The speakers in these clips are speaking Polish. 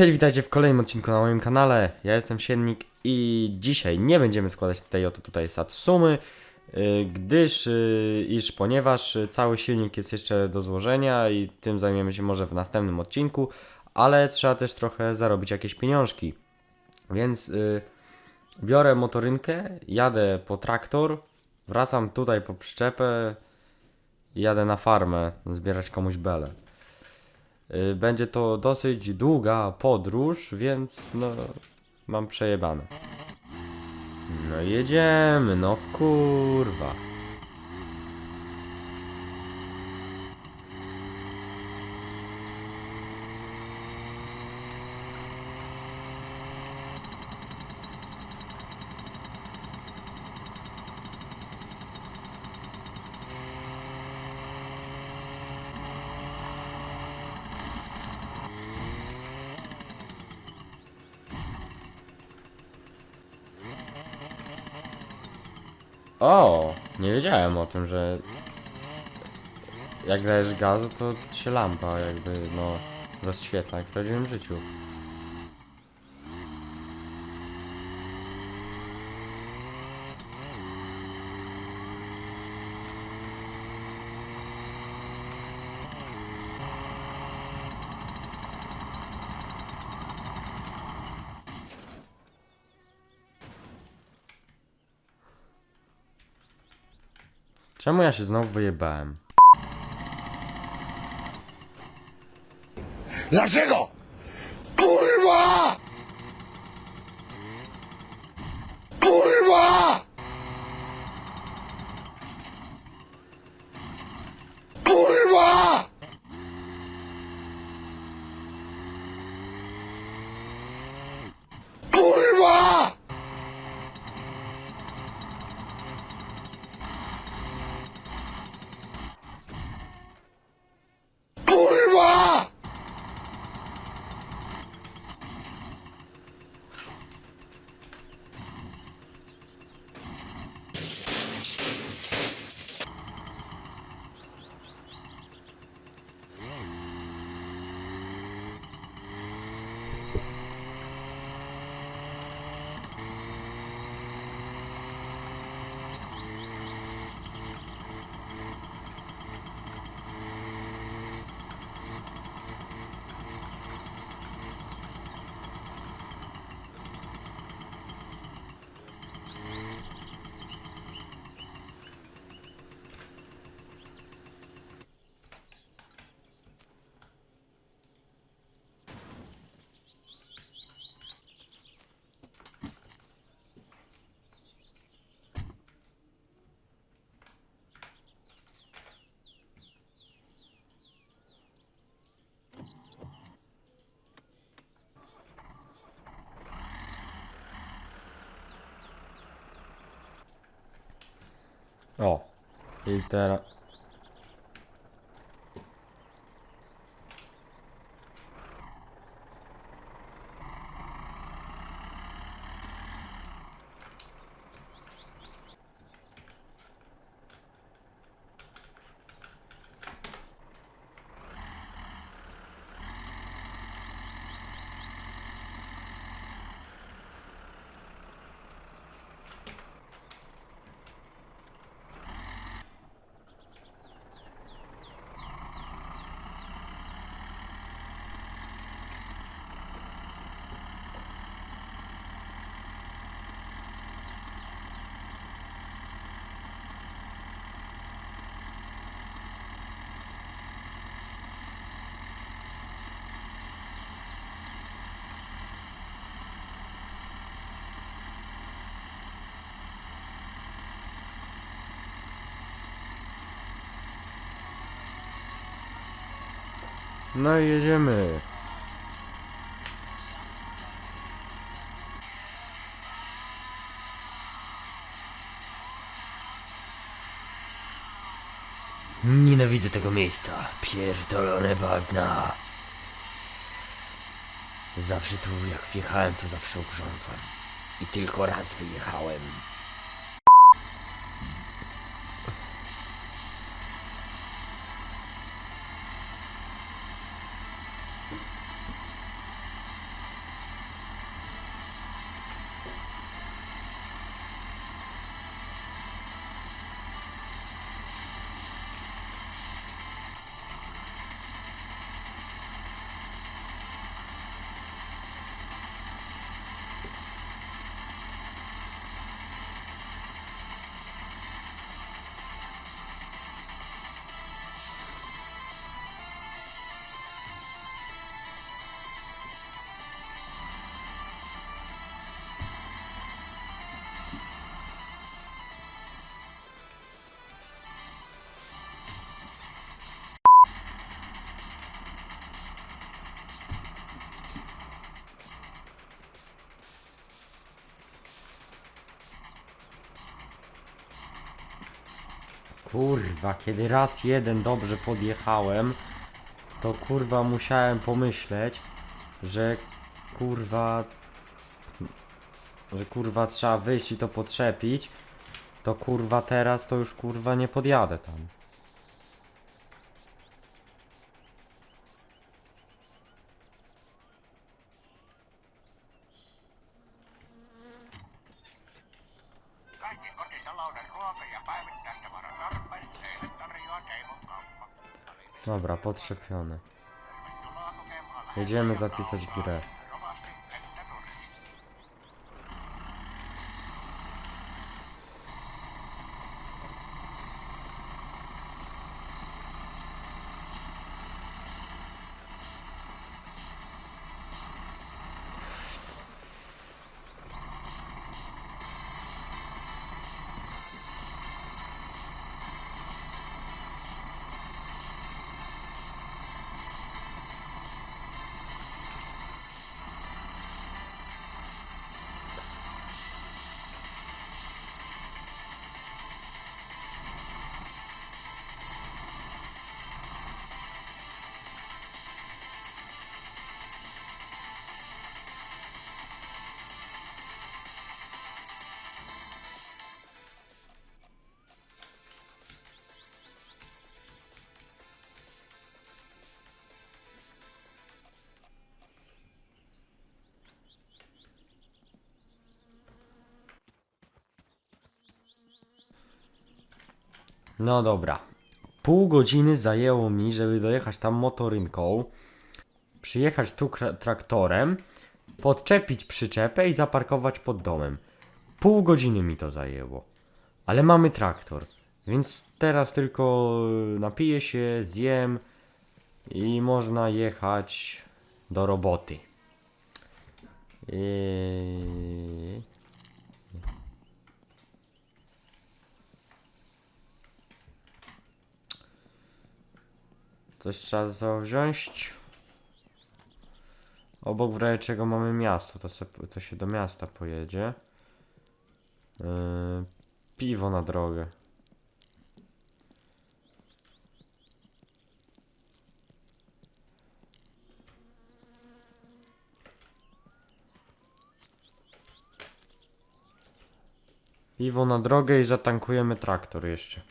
Cześć, witajcie w kolejnym odcinku na moim kanale. Ja jestem Siennik i dzisiaj nie będziemy składać tej oto tutaj Satsumy, y, gdyż, y, iż ponieważ cały silnik jest jeszcze do złożenia i tym zajmiemy się może w następnym odcinku, ale trzeba też trochę zarobić jakieś pieniążki. Więc y, biorę motorynkę, jadę po traktor, wracam tutaj po przyczepę i jadę na farmę zbierać komuś belę. Y, Będzie to dosyć długa podróż, więc no mam przejebane. No jedziemy, no kurwa. O, nie wiedziałem o tym, że jak dajesz gazu, to się lampa jakby no rozświetla jak w prawdziwym życiu. Czemu ja się znowu wyjebałem? Dlaczego? Kurwa! Kurwa! Kurwa! Kurwa! Kurwa! O. I teraz... No i jedziemy. Nienawidzę tego miejsca. Pierdolone bagna. Zawsze tu, jak wjechałem, to zawsze ugrzązłem. I tylko raz wyjechałem. Kurwa, kiedy raz jeden dobrze podjechałem, to kurwa musiałem pomyśleć, że kurwa, że kurwa trzeba wyjść i to potrzepić, to kurwa teraz to już kurwa nie podjadę tam. Dobra, kokemaan Jedziemy zapisać grę. No dobra. Pół godziny zajęło mi, żeby dojechać tam motorynką, przyjechać tu traktorem, podczepić przyczepę i zaparkować pod domem. Pół godziny mi to zajęło. Ale mamy traktor, więc teraz tylko napiję się, zjem i można jechać do roboty. I... Coś trzeba ze sobą wziąć. Obok w razie czego mamy miasto, to, se, to się do miasta pojedzie. Yy, piwo na drogę. Piwo na drogę i zatankujemy traktor jeszcze.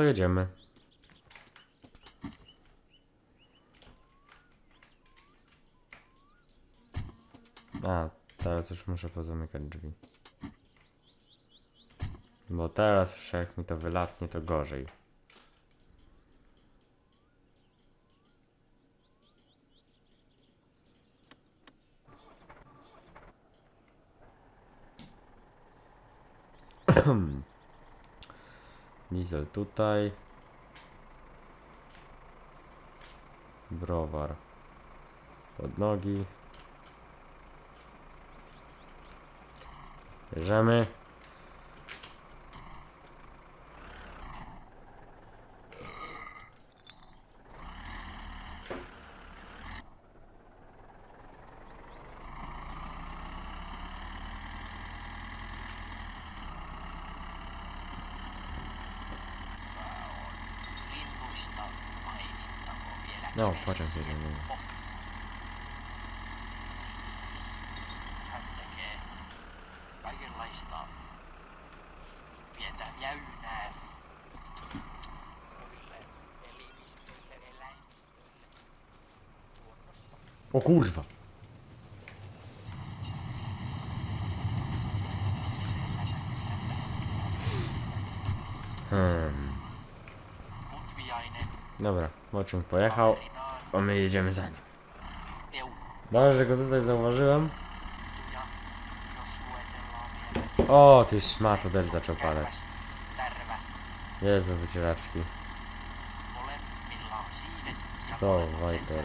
Yy, no to jedziemy. A, teraz już muszę pozamykać drzwi. Bo teraz już jak mi to wylatnie, to gorzej. Diesel tutaj. Browar pod nogi. Bierzemy. No, pociąg jedyny. O kurwa! Hmm. Dobra, Moczun pojechał, a my jedziemy za nim. Dobrze, że go tutaj zauważyłem. O, ty szmato, też zaczął padać. Jezu, wycieraczki. Co, Viper.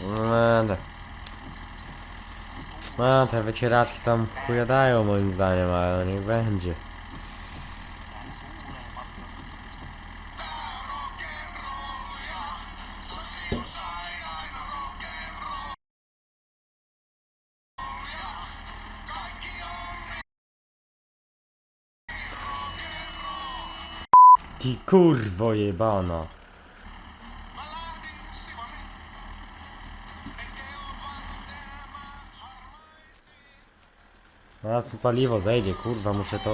Będę. No, te wycieraczki tam chujadają moim zdaniem, ale niech będzie. Ty kurwo jebana. Zaraz mi paliwo zejdzie, kurwa, muszę to...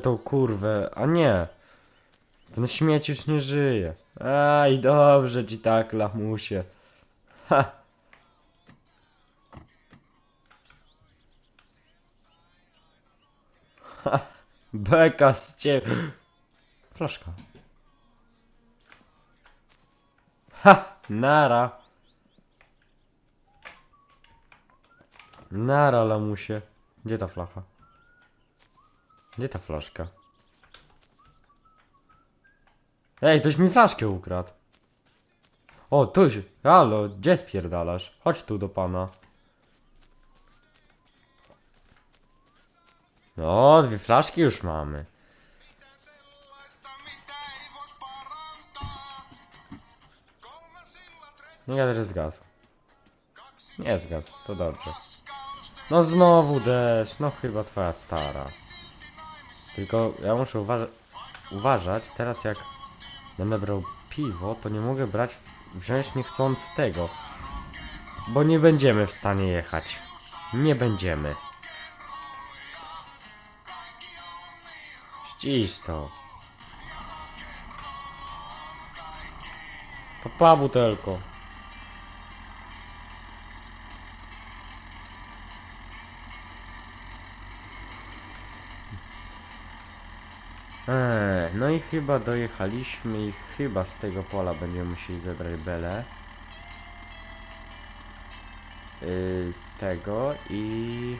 tą kurwę, a nie. Ten śmieć już nie żyje. Aj, dobrze ci tak, lamusie. Ha. Ha. Beka z ciebie. Flaszka. Ha! Nara. Nara, lamusie. Gdzie ta flacha? Gdzie ta flaszka? Ej, ktoś mi flaszkę ukradł. O, tuś, halo, gdzie spierdalasz? Chodź tu do pana. No, dwie flaszki już mamy. Nie gada, że zgasł. Nie zgasł, to dobrze. No znowu deszcz, no chyba twoja stara. Tylko ja muszę uważa uważać, teraz jak będę brał piwo, to nie mogę brać, wziąć niechcący tego. Bo nie będziemy w stanie jechać. Nie będziemy. Ścisz to. Papa butelko. Eee, no i chyba dojechaliśmy i chyba z tego pola będziemy musieli zebrać belę. Yy, z tego i...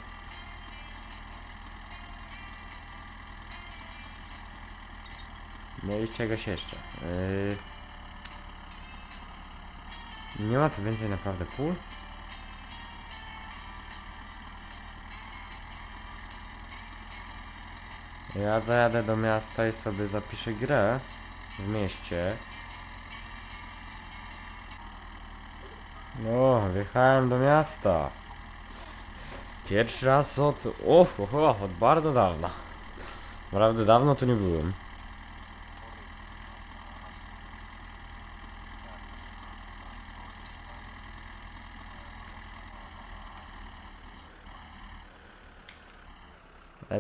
No i czegoś jeszcze. Yy... Nie ma tu więcej naprawdę pól? Ja zajadę do miasta i sobie zapiszę grę w mieście. No, wjechałem do miasta. Pierwszy raz od... Och, och, och, od bardzo dawna. Naprawdę dawno tu nie byłem.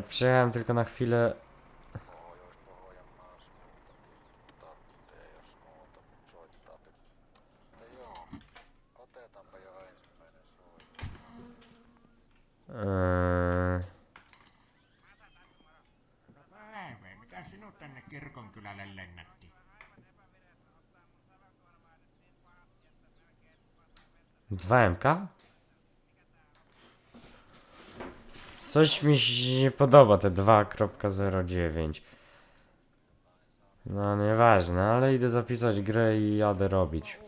Przyjechałem tylko na chwilę. Eee? Dwa MK? Coś mi się podoba te 2.09. No nieważne, ale idę zapisać grę i jadę robić.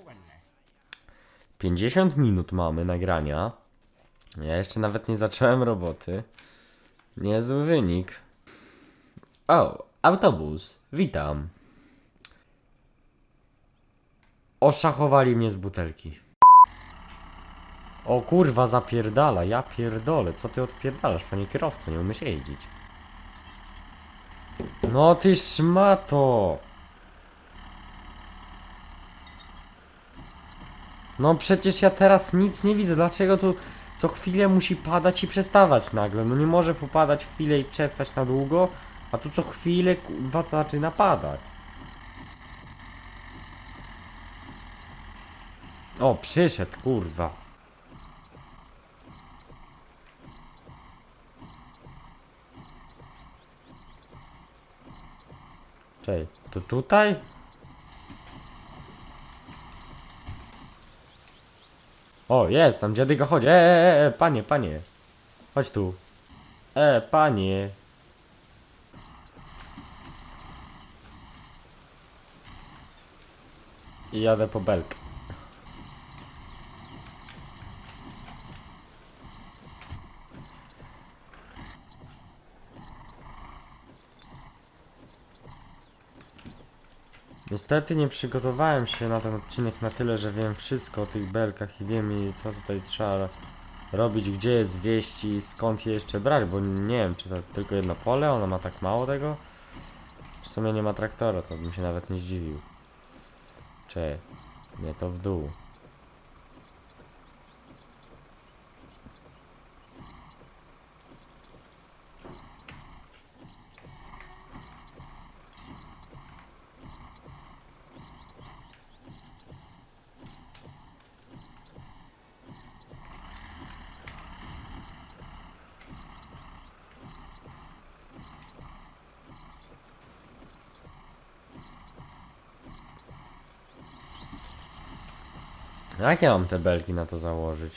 50 minut mamy nagrania. Ja jeszcze nawet nie zacząłem roboty. Niezły wynik. O, autobus. Witam. Oszachowali mnie z butelki. O kurwa, zapierdala, ja pierdolę, co ty odpierdalasz, panie kierowco, nie umiesz jeździć. No ty szmato! No przecież ja teraz nic nie widzę, dlaczego tu co chwilę musi padać i przestawać nagle? No nie może popadać chwilę i przestać na długo, a tu co chwilę kurwa zaczyna padać. O, przyszedł, kurwa. Czej, to tutaj? O, jest, tam dziadyga chodzi. E, e, e, panie, panie. Chodź tu. E, panie. I jadę po belkę. Niestety nie przygotowałem się na ten odcinek na tyle, że wiem wszystko o tych belkach i wiem co tutaj trzeba robić, gdzie je zwieść i skąd je jeszcze brać, bo nie wiem, czy to tylko jedno pole, ona ma tak mało tego? W sumie nie ma traktora, to bym się nawet nie zdziwił. Cze, nie to w dół. Jak ja mam te belki na to założyć?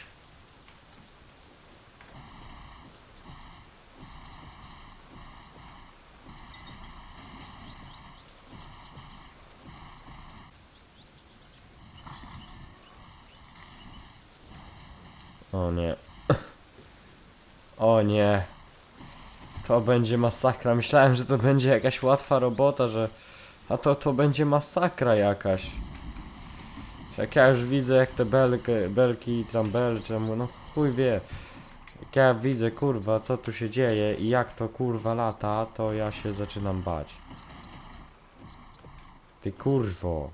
O nie. O nie. To będzie masakra. Myślałem, że to będzie jakaś łatwa robota, że... A to to będzie masakra jakaś. Jak ja już widzę jak te belki, belki i trambel, czemu, no chuj wie. Jak ja widzę kurwa co tu się dzieje i jak to kurwa lata, to ja się zaczynam bać. Ty kurwo.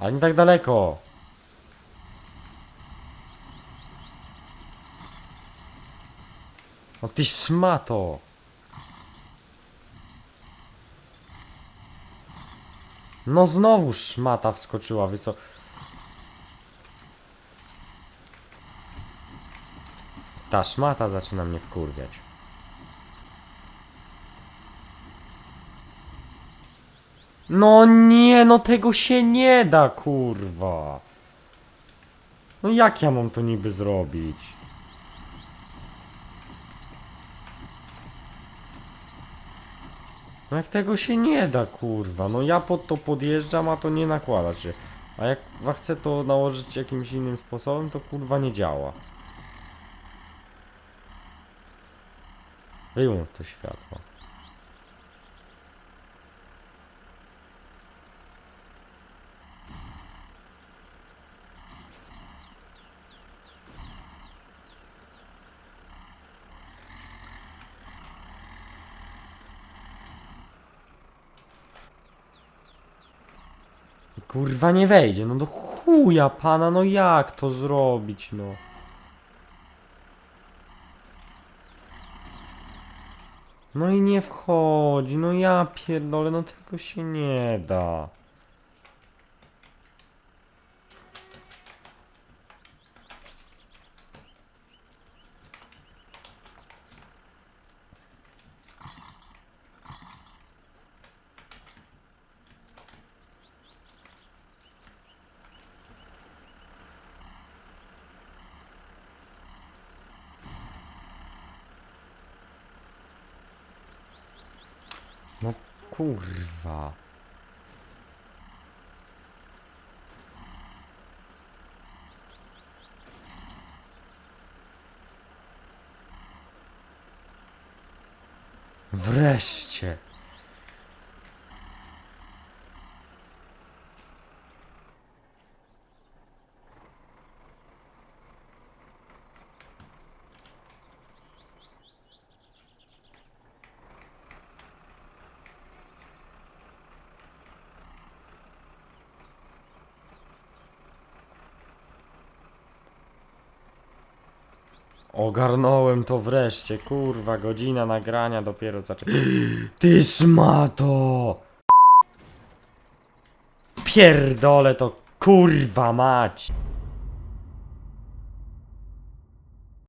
Ale nie tak daleko. O ty szmato. No znowu szmata wskoczyła wysoko. Ta szmata zaczyna mnie wkurwiać. No nie, no tego się nie da, kurwa. No jak ja mam to niby zrobić? No jak tego się nie da, kurwa. No ja pod to podjeżdżam, a to nie nakłada się. A jak chcę to nałożyć jakimś innym sposobem, to kurwa nie działa. Wyłącz to światło. Kurwa nie wejdzie, no do chuja pana, no jak to zrobić, no. No i nie wchodzi, no ja pierdolę, no tego się nie da. No kurwa. Wreszcie. Ogarnąłem to wreszcie, kurwa, godzina nagrania dopiero zaczęła. Ty szmato! Pierdolę to, kurwa mać!